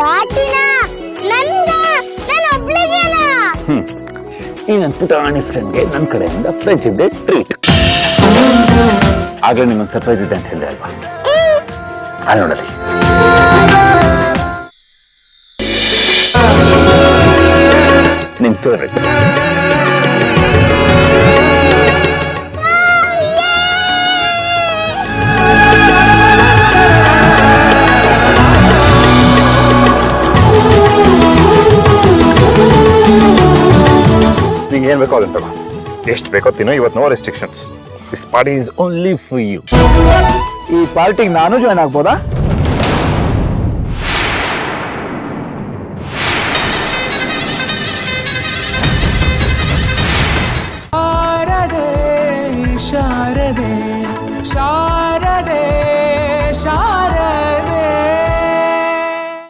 ಪಾರ್ಟಿನ ನನ್ಗ ನಾನು ಒಬ್ಳಿಗೆನಾ. ಈ ನನ್ನ ಪುಟಾಣಿ ಫ್ರೆಂಡ್ಗೆ ನನ್ನ ಕಡೆಯಿಂದ ಫ್ರೆಂಚ್ ಇದ್ದೆ ಟ್ರೀಟ್ ಆಗಲೇ ನಿಮಗೆ ಸರ್ಪ್ರೈಸ್ ಇದೆ ಅಂತ ಹೇಳಿದೆ ಅಲ್ವಾ? ಅಲ್ಲಿ ನೋಡಲಿ. ನಿಮ್ ಫೇವ್ರೆಟ್ ಏನು ಬೇಕೋ ಅದನ್ನು ತಗೋ. ಎಷ್ಟು ಬೇಕೋ ತಿನ್ನೋ ಇವತ್ತು no restrictions this party is only for you ಈ ಪಾರ್ಟಿಗೆ ನಾನು ಜಾಯ್ನ್ ಆಗ್ಬೋದಾ? ಶಾರದೆ.